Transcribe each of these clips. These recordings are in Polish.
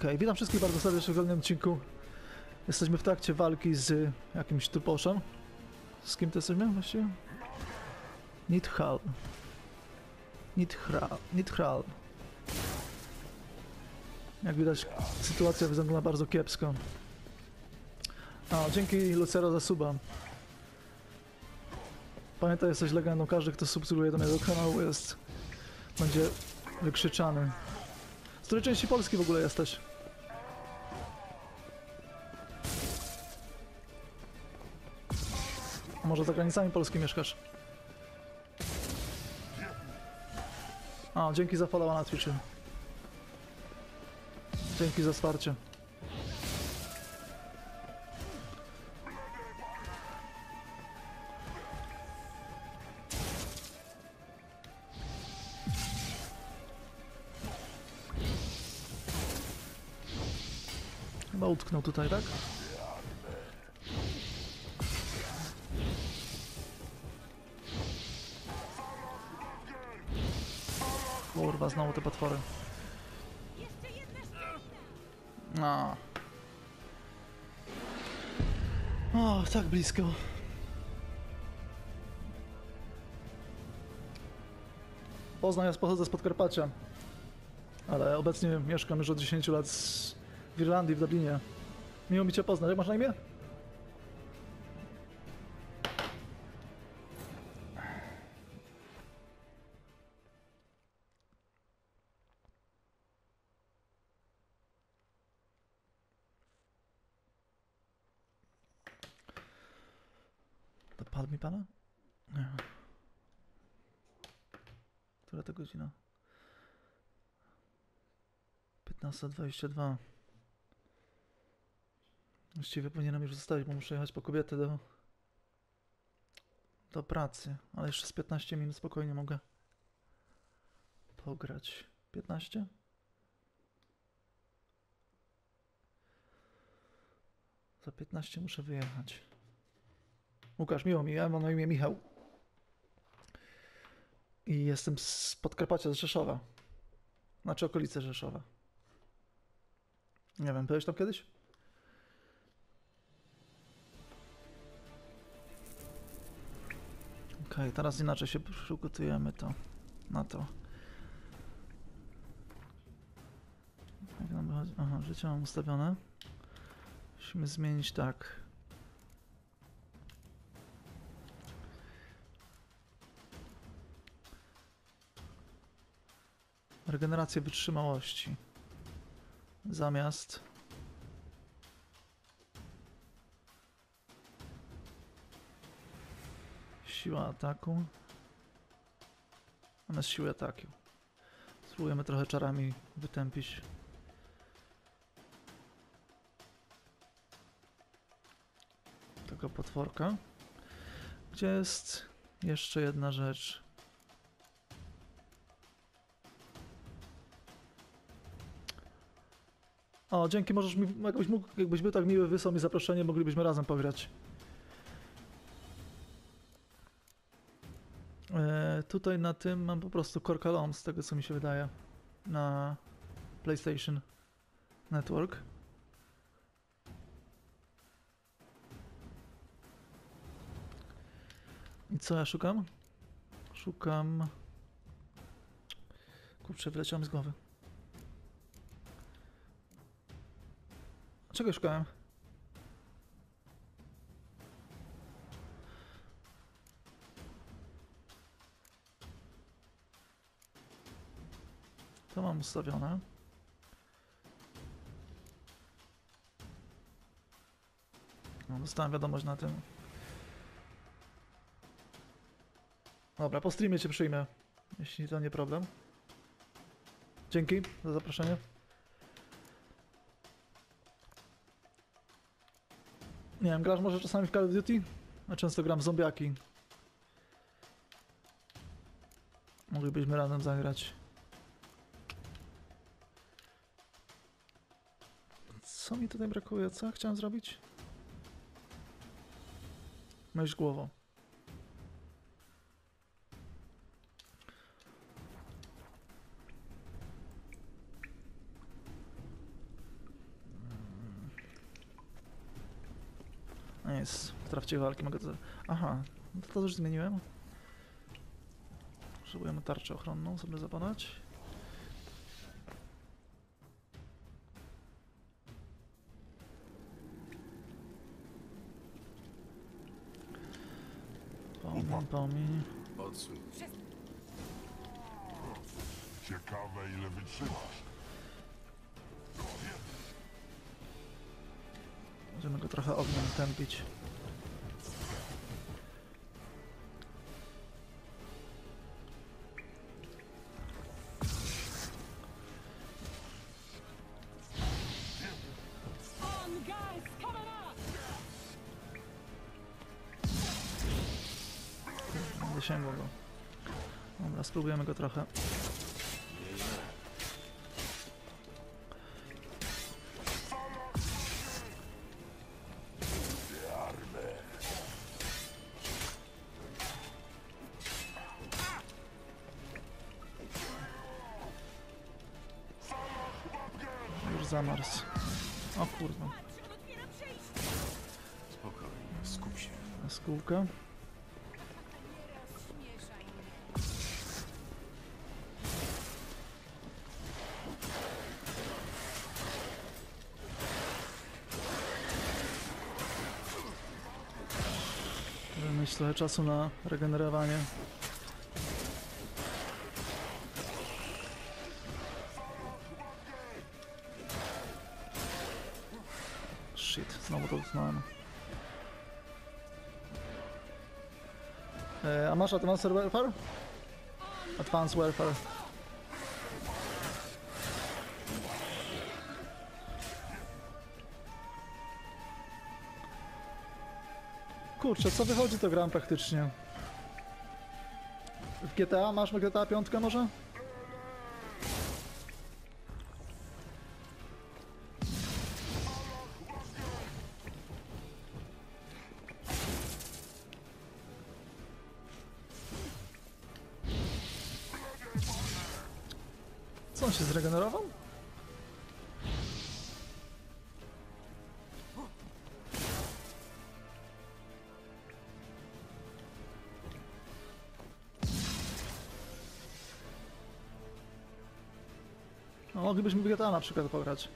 Okej, witam wszystkich bardzo serdecznie w kolejnym odcinku. Jesteśmy w trakcie walki z jakimś truposzem. Z kim to jesteśmy właściwie? Nidhal. Nidhral. Nidhral. Jak widać, sytuacja wygląda bardzo kiepsko. A, dzięki Lucero za suba. Pamiętaj, jesteś legendą. Każdy, kto subskrybuje do mojego kanału jest... będzie wykrzyczany. Z której części Polski w ogóle jesteś? Może za granicami Polski mieszkasz? A, dzięki za followa na Twitchu. Dzięki za wsparcie. Chyba utknął tutaj, tak? Znowu te potwory. No. O, tak blisko. Poznań, ja pochodzę z Podkarpacia. Ale obecnie mieszkam już od 10 lat w Irlandii, w Dublinie. Miło mi Cię poznać. Jak masz na imię? Dopadł mi Pana? Nie. Która to godzina? 15.22. Właściwie powinienem już zostawić, bo muszę jechać po kobietę do, do pracy. Ale jeszcze z 15 minut spokojnie mogę pograć. 15? Za 15 muszę wyjechać. Łukasz, miło mi, ja mam na imię Michał. I jestem z Podkarpacia, z Rzeszowa. Znaczy okolice Rzeszowa. Nie wiem, byłeś tam kiedyś? Okej, teraz inaczej się przygotujemy to na to. Jak nam? Aha, życie mam ustawione. Musimy zmienić tak. Regenerację wytrzymałości. Zamiast Siła ataku. Zamiast siły ataku. Spróbujemy trochę czarami wytępić. Tego potworka. Gdzie jest jeszcze jedna rzecz? O, dzięki, możesz mi, jakbyś mógł, jakbyś był tak miły, wysłał mi zaproszenie, moglibyśmy razem pograć. E, tutaj na tym mam po prostu Korkalom, z tego co mi się wydaje, na PlayStation Network. I co ja szukam? Szukam... Kurczę, wyleciał mi z głowy. Czego szukałem? To mam ustawione. No, dostałem wiadomość na tym. Dobra, po streamie cię przyjmę, jeśli to nie problem. Dzięki za zaproszenie. Nie wiem, grasz może czasami w Call of Duty? Ja często gram w zombiaki. Moglibyśmy razem zagrać. Co mi tutaj brakuje? Co chciałem zrobić? Myśl głową. Jest. W trakcie walki mogę to... Aha, no to, to już zmieniłem. Potrzebujemy tarczę ochronną sobie zapadać. Pomiń, pomiń. Odsuń. Ciekawe ile wytrzymasz. Będziemy go trochę ogniem tępić. Nie sięgło go. Dobra, spróbujemy go trochę. Żeby mieć trochę czasu na regenerowanie. Shit, znowu to utknąłem. E, a masz Advanced Warfare? Advanced Warfare. Kurczę, co wychodzi to gram praktycznie. W GTA? Masz GTA 5 może? Co on się zregenerował? Moglibyśmy GTA na przykład pograć.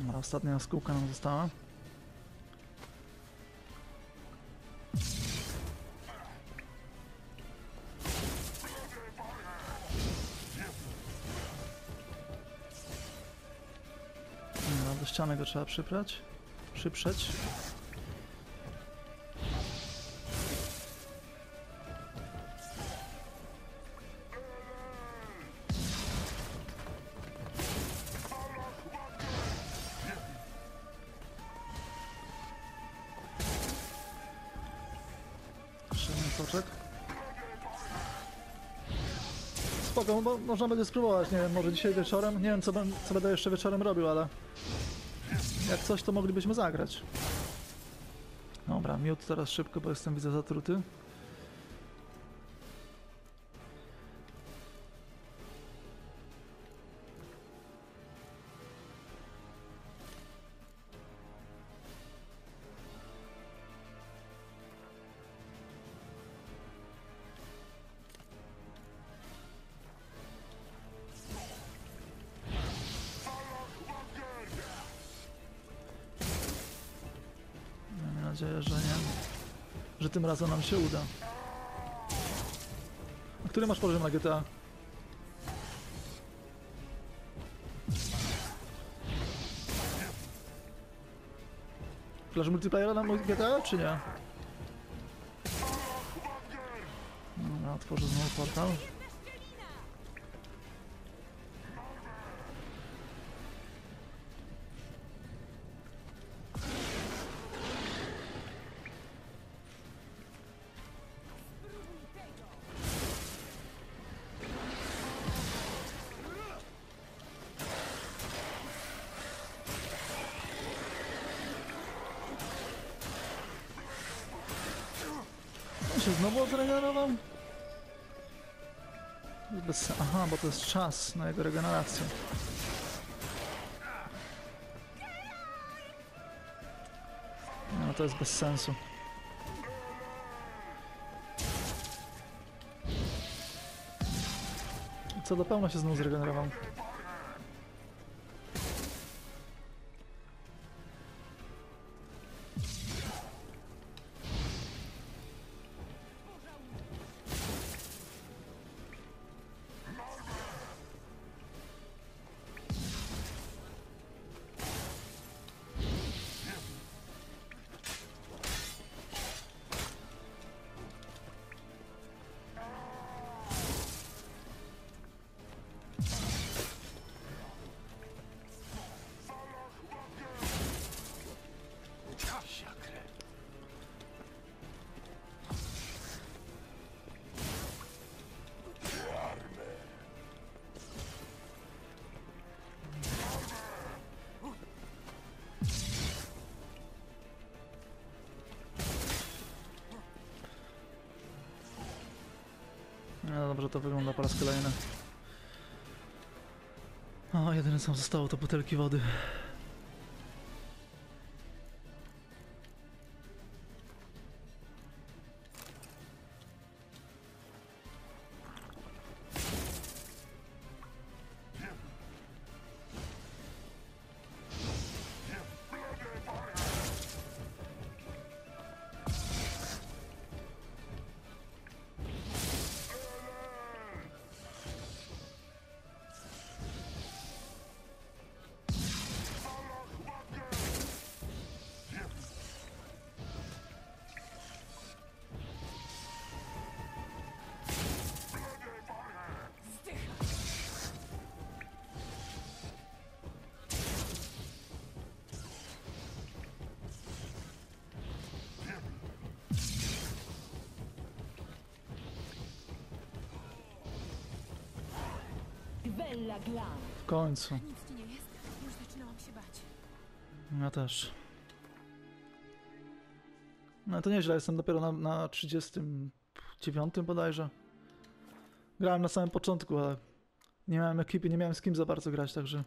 Dobra, ostatnia skółka nam została. Dobra, do ściany go trzeba przyprać. Przyprzeć. Można będzie spróbować, nie wiem, może dzisiaj wieczorem. Nie wiem, co, ben, co będę jeszcze wieczorem robił, ale jak coś, to moglibyśmy zagrać. Dobra, miód teraz szybko, bo jestem, widzę, zatruty. Tym razem nam się uda. A który masz poziom na GTA? Flash multiplayera na GTA, czy nie? Dobra, otworzę znowu portal. Bo to jest czas na jego regenerację. No to jest bez sensu. Co do pełna się znowu zregenerował. No dobrze to wygląda po raz kolejny. O, jedyne co zostało to butelki wody. W końcu. Nic ci nie jest? Już zaczynałam się bać. Ja też. No to nieźle, jestem dopiero na, na 39 bodajże. Grałem na samym początku, ale nie miałem ekipy, nie miałem z kim za bardzo grać, także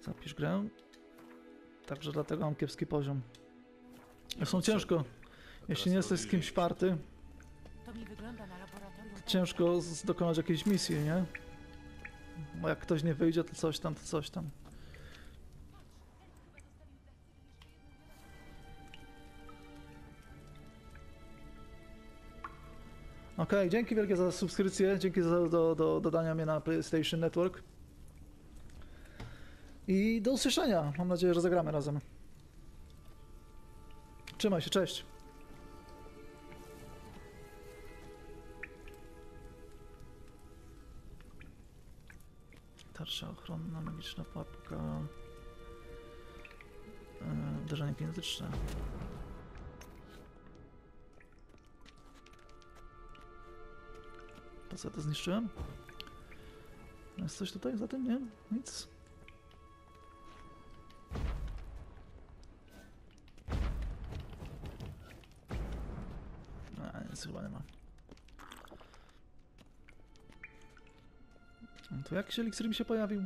zapisz grę. Także dlatego mam kiepski poziom. Są ciężko. Jeśli nie jesteś z kimś party, To mi wygląda na laboratorium. ciężko z- dokonać jakiejś misji, nie? Bo jak ktoś nie wyjdzie, to coś tam, to coś tam. Okej, dzięki wielkie za subskrypcję, dzięki za do, do dodania mnie na PlayStation Network. I do usłyszenia. Mam nadzieję, że zagramy razem. Trzymaj się, cześć. Tarcza ochronna, magiczna pułapka. Yy, uderzenie co ja to zniszczyłem? Jest coś tutaj za tym? Nie? Nic. A, nic chyba nie ma. No To jak się eliksir mi się pojawił?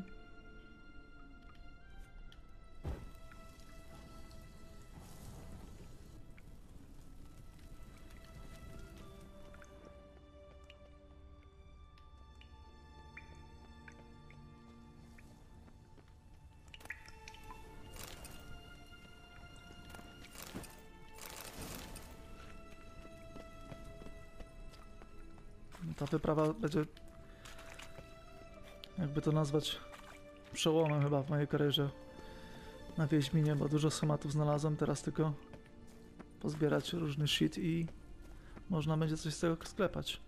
Ta wyprawa będzie jakby to nazwać przełomem chyba w mojej karierze na Wiedźminie, bo dużo schematów znalazłem, teraz tylko pozbierać różny shit i można będzie coś z tego sklepać.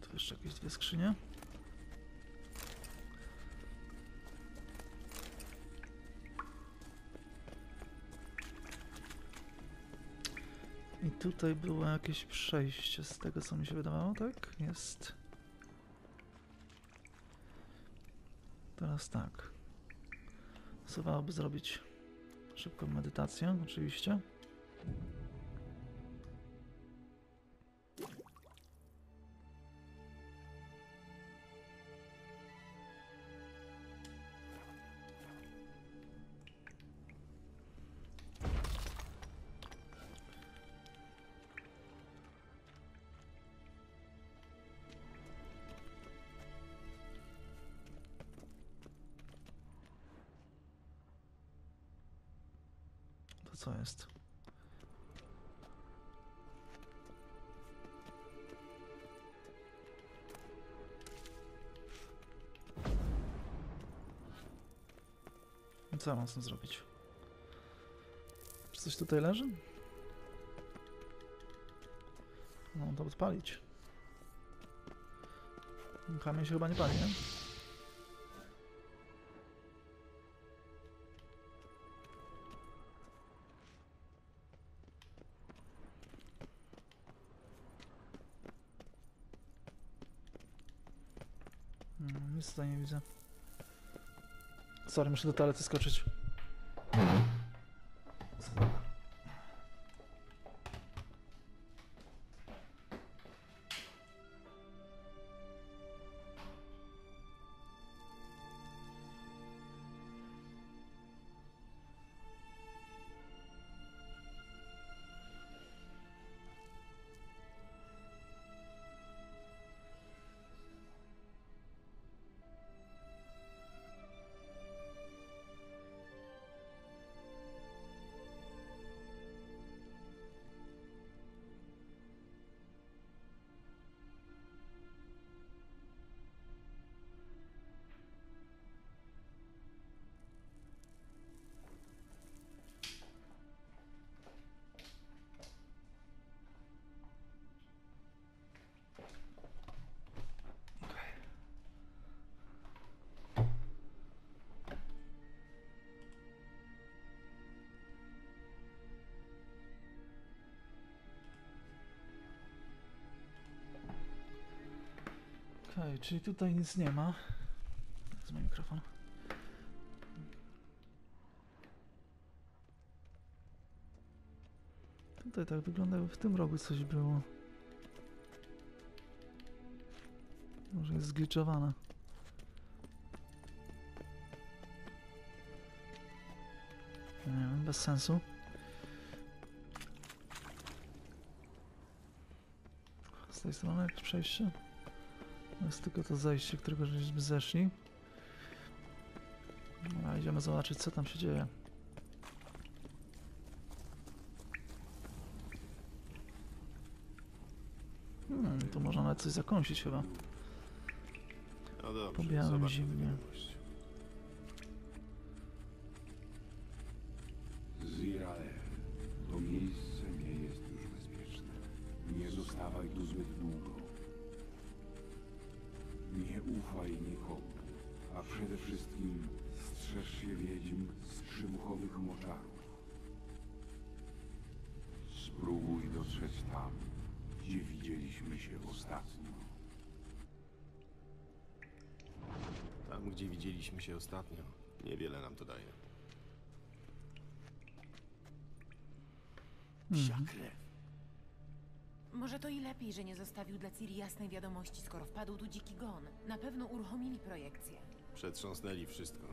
Tu jeszcze jakieś dwie skrzynie. Tutaj było jakieś przejście z tego, co mi się wydawało, tak? Jest. Teraz tak. Pasowałoby zrobić szybką medytację, oczywiście. Co jest? Co mam z tym zrobić? Czy coś tutaj leży? No to odpalić. Kamień się chyba nie pali, nie? Nic tutaj nie widzę. Sorry, muszę do toalety skoczyć. Okej, czyli tutaj nic nie ma. Z mój mikrofon. Tutaj tak wygląda, w tym rogu coś było. Może jest zgliczowane. Nie wiem, bez sensu. Z tej strony jakieś przejście? Jest tylko to zejście, którego żeśmy zeszli. Dobra, idziemy zobaczyć, co tam się dzieje. Hmm, tu można nawet coś zakąsić chyba. No dobrze, Po białym zobaczmy zimnie. wiadomość. Tam, gdzie widzieliśmy się ostatnio. Tam, gdzie widzieliśmy się ostatnio, niewiele nam to daje. Psia krew. Może to i lepiej, że nie zostawił dla Ciri jasnej wiadomości, skoro wpadł tu dziki gon. Na pewno uruchomili projekcję. Przetrząsnęli wszystko.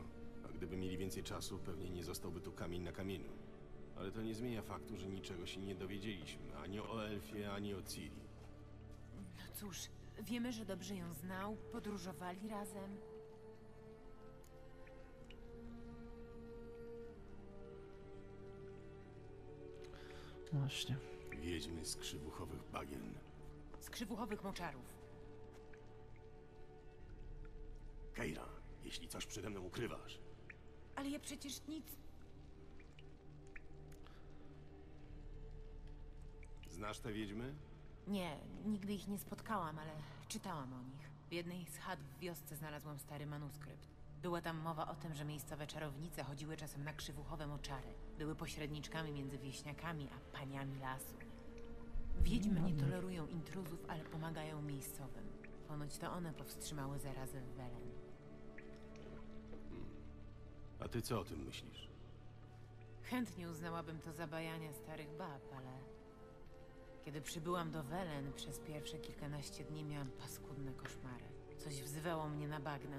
A gdyby mieli więcej czasu, pewnie nie zostałby tu kamień na kamieniu. Ale to nie zmienia faktu, że niczego się nie dowiedzieliśmy. Ani o Elfie, ani o Ciri. No cóż, wiemy, że dobrze ją znał, podróżowali razem. Właśnie. Wiedźmy z krzywuchowych bagien. Z krzywuchowych moczarów. Keira, jeśli coś przede mną ukrywasz, Ale ja przecież nic... znasz te wiedźmy? Nie, nigdy ich nie spotkałam, ale czytałam o nich. W jednej z chat w wiosce znalazłam stary manuskrypt. Była tam mowa o tym, że miejscowe czarownice chodziły czasem na krzywuchowe moczary. Były pośredniczkami między wieśniakami a paniami lasu. Wiedźmy nie tolerują intruzów, ale pomagają miejscowym. Ponoć to one powstrzymały zarazę w Welen. A ty co o tym myślisz? Chętnie uznałabym to za bajania starych bab, ale... Kiedy przybyłam do Welen, przez pierwsze kilkanaście dni miałam paskudne koszmary. Coś wzywało mnie na bagna.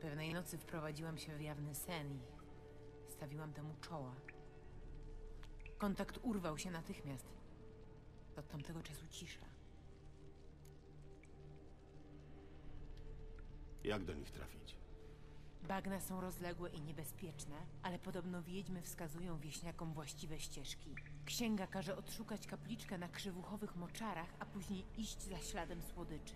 Pewnej nocy wprowadziłam się w jawny sen i stawiłam temu czoła. Kontakt urwał się natychmiast. Od tamtego czasu cisza. Jak do nich trafić? Bagna są rozległe i niebezpieczne, ale podobno wiedźmy wskazują wieśniakom właściwe ścieżki. Księga każe odszukać kapliczkę na krzywuchowych moczarach, a później iść za śladem słodyczy.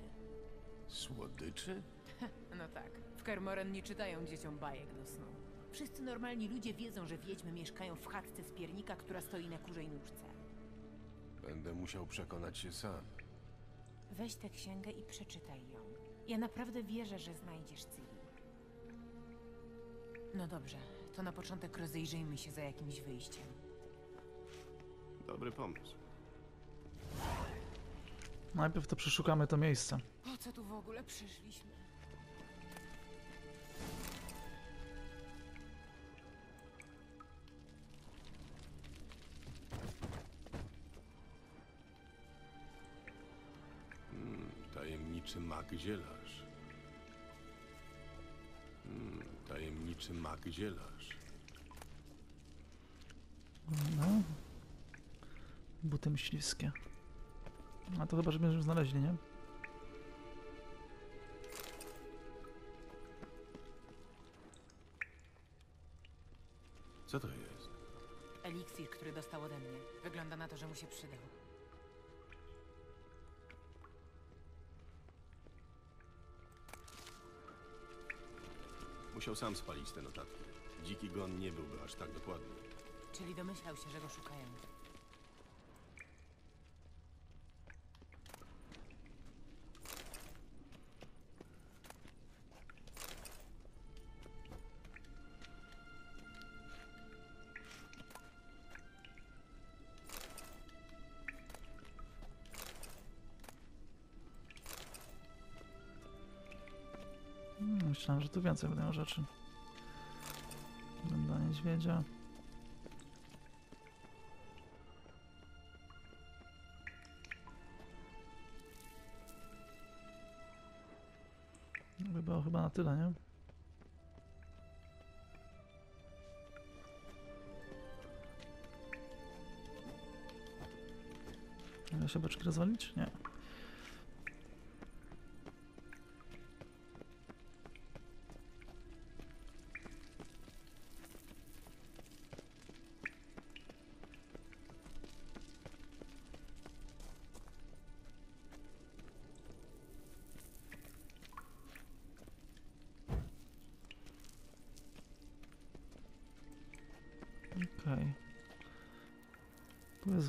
Słodyczy? No tak, w Kermoren nie czytają dzieciom bajek do snu. Wszyscy normalni ludzie wiedzą, że wiedźmy mieszkają w chatce z piernika, która stoi na kurzej nóżce. Będę musiał przekonać się sam. Weź tę księgę i przeczytaj ją. Ja naprawdę wierzę, że znajdziesz Ciri. No dobrze, to na początek rozejrzyjmy się za jakimś wyjściem. Dobry pomysł. Najpierw to przeszukamy to miejsce. Po co tu w ogóle przyszliśmy? Tajemniczy mag zielarz. Hmm, tajemniczy mag zielarz. No. Buty myśliwskie. A to chyba, że będziemy znaleźli, nie? Co to jest? Eliksir, który dostał ode mnie. Wygląda na to, że mu się przydał. Musiał sam spalić te notatki. Dziki gon nie byłby aż tak dokładny. Czyli domyślał się, że go szukają. Tu więcej będą rzeczy. Będę niedźwiedzia. By było chyba na tyle, nie? Da się beczki rozwalić? Nie.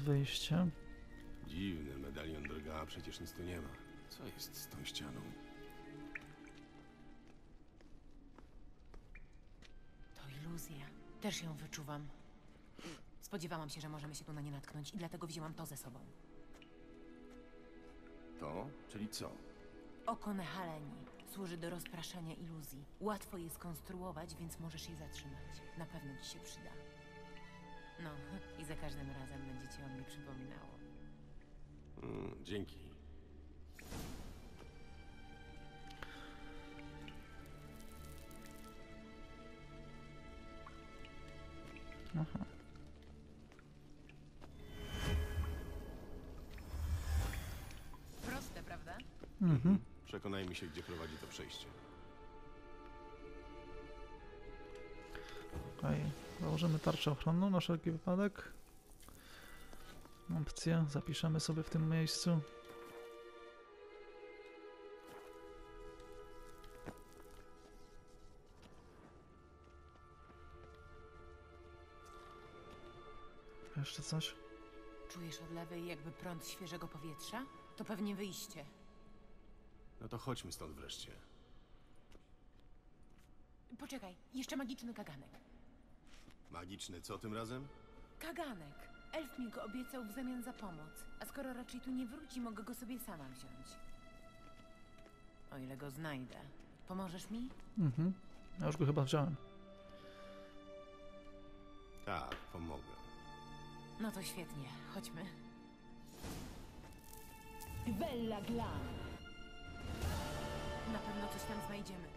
Jest wyjście. Dziwny medalion drga, a przecież nic tu nie ma. Co jest z tą ścianą? To iluzja. Też ją wyczuwam. Spodziewałam się, że możemy się tu na nie natknąć i dlatego wzięłam to ze sobą. To? Czyli co? Oko Nehaleni służy do rozpraszania iluzji. Łatwo je skonstruować, więc możesz je zatrzymać. Na pewno ci się przyda. No, i za każdym razem będzie ci o mnie przypominało. Mm, dzięki. Aha. Proste, prawda? Mhm. Przekonajmy się, gdzie prowadzi to przejście. Okej. Założymy tarczę ochronną na wszelki wypadek. Opcję zapiszemy sobie w tym miejscu. Jeszcze coś? Czujesz od lewej jakby prąd świeżego powietrza? To pewnie wyjście. No to chodźmy stąd wreszcie. Poczekaj, jeszcze magiczny kaganek. Magiczny co tym razem? Kaganek! Elf mi go obiecał w zamian za pomoc. A skoro raczej tu nie wróci, mogę go sobie sama wziąć. O ile go znajdę. Pomożesz mi? Mhm. Ja już go chyba wziąłem. Tak, pomogę. No to świetnie, chodźmy. Bella Glan. Na pewno coś tam znajdziemy.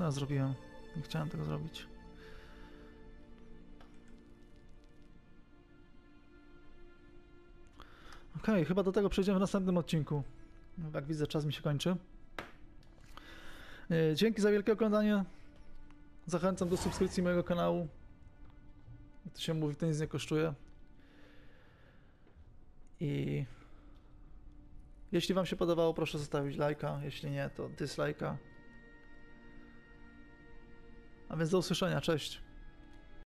Co ja zrobiłem? Nie chciałem tego zrobić. Okej, chyba do tego przejdziemy w następnym odcinku. Jak widzę, czas mi się kończy. E, Dzięki za wielkie oglądanie. Zachęcam do subskrypcji mojego kanału. Jak to się mówi, to nic nie kosztuje. I jeśli Wam się podobało, proszę zostawić lajka. Jeśli nie, to dislajka. A więc do usłyszenia. Cześć.